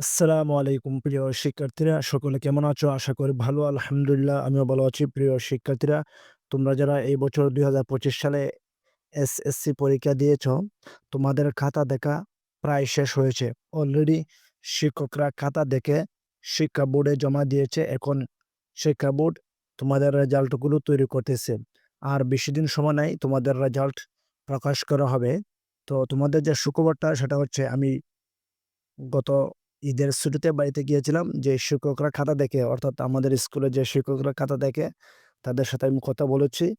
আসসালামু আলাইকুম, প্রিয় শিক্ষার্থীরা। সকলে কেমন আছো? আশা করি ভালো, আলহামদুলিল্লাহ, আমিও ভালো আছি, প্রিয় শিক্ষার্থীরা। তোমরা যারা এই বছর দু হাজার পঁচিশ সালে এসএসসি পরীক্ষা দিয়েছ, তোমাদের খাতা দেখা প্রায় শেষ হয়েছে। অলরেডি শিক্ষকরা খাতা দেখে শিক্ষা বোর্ডে জমা দিয়েছে। এখন শিক্ষা বোর্ড তোমাদের রেজাল্টগুলো তৈরি করতেছে। আর বেশি দিন সময় নাই, তোমাদের রেজাল্ট প্রকাশ করা হবে। তো তোমাদের যে সুখবরটা, সেটা হচ্ছে আমি গত ঈদের ছুটিতে বাড়িতে গিয়েছিলাম, যে শিক্ষকরা খাতা দেখে, অর্থাৎ আমাদের স্কুলে যে শিক্ষকরা খাতা দেখে, তাদের সাথে আমি কথা বলেছি।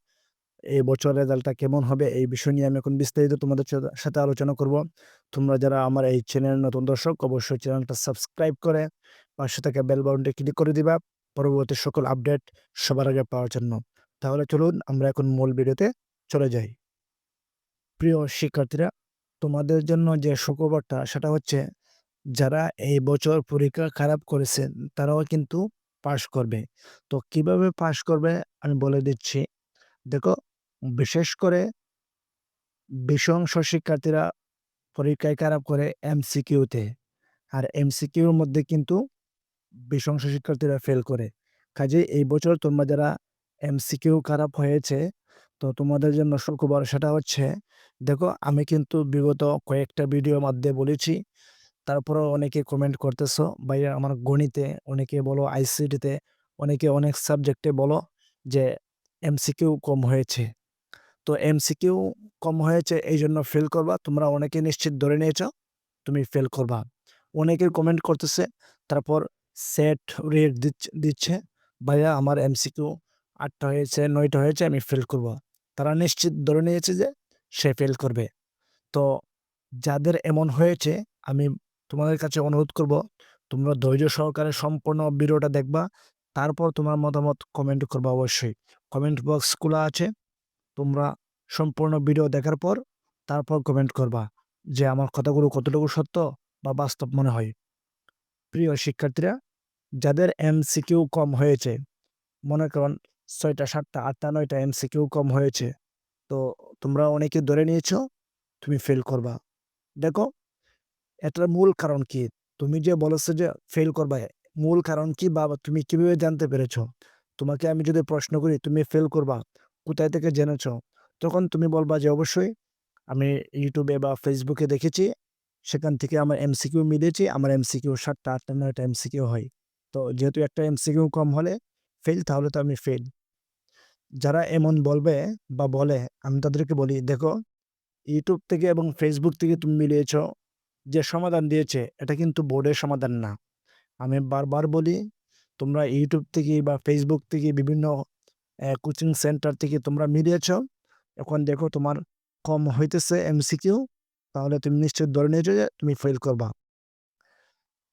এই বছর রেজাল্টটা কেমন হবে, এই বিষয় নিয়ে আমি এখন বিস্তারিত তোমাদের সাথে- আলোচনা করব। তোমরা যারা আমার এই চ্যানেল নতুন দর্শক, অবশ্যই চ্যানেলটা সাবস্ক্রাইব করে, পাশে থাকা বেল বাটনটি ক্লিক করে দিবা। পরবর্তী সকল আপডেট সবার আগে পাওয়ার জন্য। তাহলে চলুন, আমরা এখন মূল ভিডিওতে চলে যাই। প্রিয় শিক্ষার্থীরা, তোমাদের জন্য যে সুখবরটা, সেটা হচ্ছে যারা এই বছর পরীক্ষা খারাপ করেছেন, তারাও কিন্তু পাশ করবে। তো কীভাবে পাশ করবে আমি বলে দিচ্ছি। দেখো, বিশেষ করে বিশ অংশ শিক্ষার্থীরা পরীক্ষায় খারাপ করে এমসিকিউতে আর এমসিকিউর মধ্যে কিন্তু বিশ অংশ শিক্ষার্থীরা ফেল করে। কাজে এই বছর তোমরা যারা এমসিকিউ খারাপ হয়েছে, তো তোমাদের জন্য সুখবর সেটা হচ্ছে, দেখো আমি কিন্তু বিগত কয়েকটা ভিডিওর মাধ্যমে বলেছি তারপরেও অনেকে কমেন্ট করতেছো, ভাইয়া আমার গণিতে অনেকে বলো আইসিটিতে অনেকে অনেক সাবজেক্টে বলো যে এমসিকিউ কম হয়েছে। তো এমসিকিউ কম হয়েছে এই জন্য ফেল করবা, তোমরা অনেকে নিশ্চিত ধরে নিয়েছো, তুমি ফেল করবা। অনেকে কমেন্ট করতেছে, তারপর সেট রেট দিচ্ছে ভাইয়া আমার এমসিকিউ আটটা হয়েছে, নয়টা হয়েছে, আমি ফেল করব। তারা নিশ্চিত ধরে নিয়েছে যে সে ফেল করবে। তো যাদের এমন হয়েছে, আমি তোমাদের কাছে অনুরোধ করব, তোমরা ধৈর্য সহকারে সম্পূর্ণ ভিডিওটা দেখবা, তারপর তোমার মতামত কমেন্ট করবা অবশ্যই। কমেন্ট বক্স খোলা আছে, তোমরা সম্পূর্ণ ভিডিও দেখার পর তারপর কমেন্ট করবা যে আমার কথাগুলো কতটুকু সত্য বা বাস্তব মনে হয়। প্রিয় শিক্ষার্থীরা, যাদের এমসিকিউ কম হয়েছে, মনে করুন ছয়টা, সাতটা, আটটা, নয়টা এমসিকিউ কম হয়েছে, তো তোমরা অনেকে ধরে নিয়েছো, তুমি ফেল করবা। দেখো এটার মূল কারণ কি? তুমি যে বলেছ যে ফেল করবা, মূল কারণ কি বা তুমি কীভাবে জানতে পেরেছ? তোমাকে আমি যদি প্রশ্ন করি, তুমি ফেল করবা, কোথায় থেকে জেনেছ? তখন তুমি বলবা যে, অবশ্যই আমি ইউটিউবে বা ফেসবুকে দেখেছি, সেখান থেকে আমার এমসিকিউ মিলেছি, আমার এমসিকিউ সাতটা, আটটা, নয়টা এমসিকিউ হয়। তো যেহেতু একটা এমসিকিউ কম হলে ফেল তাহলে তো আমি ফেল যারা এমন বলবে বা বলে, আমি তাদেরকে বলি, দেখো ইউটিউব থেকে এবং ফেসবুক থেকে তুমি মিলিয়েছ যে সমাধান দিয়েছে, এটা কিন্তু বোর্ডের সমাধান না। আমি বারবার বলি, তোমরা ইউটিউব থেকে বা ফেসবুক থেকে বিভিন্ন কোচিং সেন্টার থেকে তোমরা মিলিয়েছ, এখন দেখো তোমার কম হইতেছে এমসিকিউ তাহলে তুমি নিশ্চয় ধরে নিয়েছো যে তুমি ফেল করবা।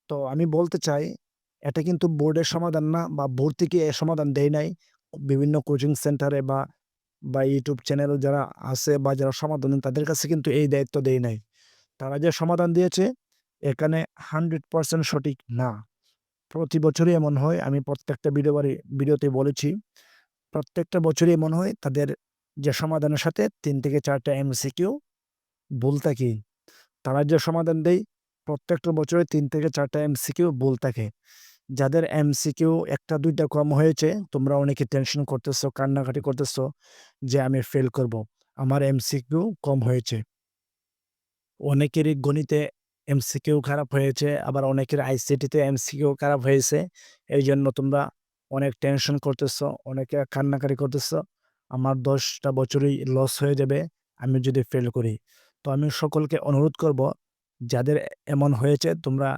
তো আমি বলতে চাই, এটা কিন্তু বোর্ডের সমাধান না বা বোর্ড থেকে এ সমাধান দেয় নাই। বিভিন্ন কোচিং সেন্টারে বা বা ইউটিউব চ্যানেল যারা আছে বা যারা সমাধান তাদের কাছে কিন্তু এই দায়িত্ব দেয় নাই। তারা যে সমাধান দিয়েছে, এখানে হান্ড্রেড পার্সেন্ট সঠিক না। প্রতি বছরই এমন হয়, আমি প্রত্যেকটা ভিডিও ভিডিওতে বলেছি, প্রত্যেকটা বছরই এমন হয়, তাদের যে সমাধানের সাথে তিন থেকে চারটা এমসিকিউ ভুল থাকে। তারা যে সমাধান দেয়, প্রত্যেকটা বছরে তিন থেকে চারটা এমসিকিউ ভুল থাকে। যাদের এমসিকিউ একটা, দুইটা কম হয়েছে, তোমরা অনেকে টেনশন করতেছো, কান্নাকাটি করতেছো যে আমি ফেল করব। আমার এমসিকিউ কম হয়েছে। অনেকেরই গণিতে এমসিকিউ খারাপ হয়েছে, আবার অনেকের আইসিটিতে এমসিকিউ খারাপ হয়েছে। এই জন্য তোমরা অনেক টেনশন করতেছো, অনেকে কান্নাকাটি করতেছো। আমার দশটা বছরই লস হয়ে যাবে, আমি যদি ফেল করি। তো আমি সকলকে অনুরোধ করব, যাদের এমন হয়েছে, তোমরা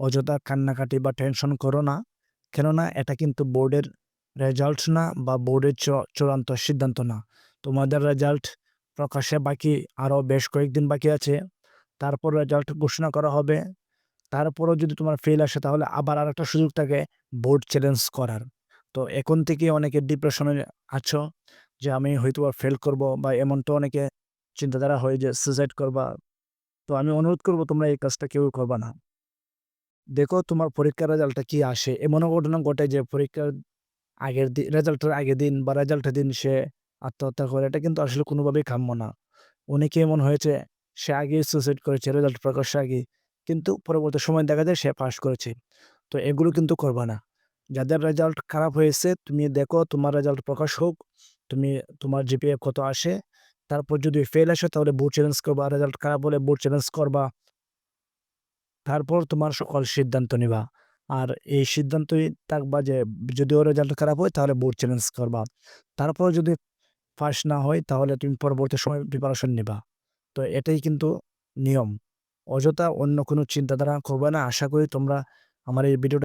অযথা কান্নাকাটি বা টেনশন করো না। কেননা এটা কিন্তু বোর্ডের রেজাল্ট না, বা বোর্ডের চূড়ান্ত সিদ্ধান্ত না। তোমাদের রেজাল্ট প্রকাশে বাকি, আরও বেশ কয়েকদিন বাকি আছে। তারপর রেজাল্ট ঘোষণা করা হবে। তারপরও যদি তোমার ফেল আসে, তাহলে আবার আর একটা সুযোগ থাকে বোর্ড চ্যালেঞ্জ করার। তো এখন থেকে অনেকে ডিপ্রেশনে আছো, যে আমি হয়তো আর ফেল করব বা এমনটা অনেকে চিন্তাধারা হয় যে সুসাইড করবা। তো আমি অনুরোধ করব তোমরা এই কাজটা কেউ করবা না। দেখো তোমার পরীক্ষার রেজাল্টটা কি আসে। এমনও ঘটনা ঘটে যে পরীক্ষার আগের দিন রেজাল্টের আগের দিন বা রেজাল্টের দিন সে আত্মহত্যা করে, এটা কিন্তু আসলে কোনোভাবেই কাম্য না। অনেকে এমন হয়েছে সে আগে সুসাইড করেছে রেজাল্ট প্রকাশের আগে কিন্তু পরবর্তী সময় দেখা যায় সে পাস করেছে। তো এগুলো কিন্তু করবা না। যাদের রেজাল্ট খারাপ হয়েছে, তুমি দেখো তোমার রেজাল্ট প্রকাশ হোক। তুমি তোমার জিপিএ কত আসে। তারপর যদি ফেল আসে তাহলে বোর্ড চ্যালেঞ্জ করবা। রেজাল্ট খারাপ হলে বোর্ড চ্যালেঞ্জ করবা। তারপর তোমার সকল সিদ্ধান্ত নিবা। আর এই সিদ্ধান্তই থাকবা যে যদি যদিও রেজাল্ট খারাপ হয় তাহলে বোর্ড চ্যালেঞ্জ করবা। তারপর যদি পাস না হয় তাহলে তুমি পরবর্তী সময় প্রিপারেশন নিবা। তো এটাই কিন্তু নিয়ম। অযথা অন্য কোনো চিন্তাধারা করবে না। আশা করি তোমরা আমার এই ভিডিওটা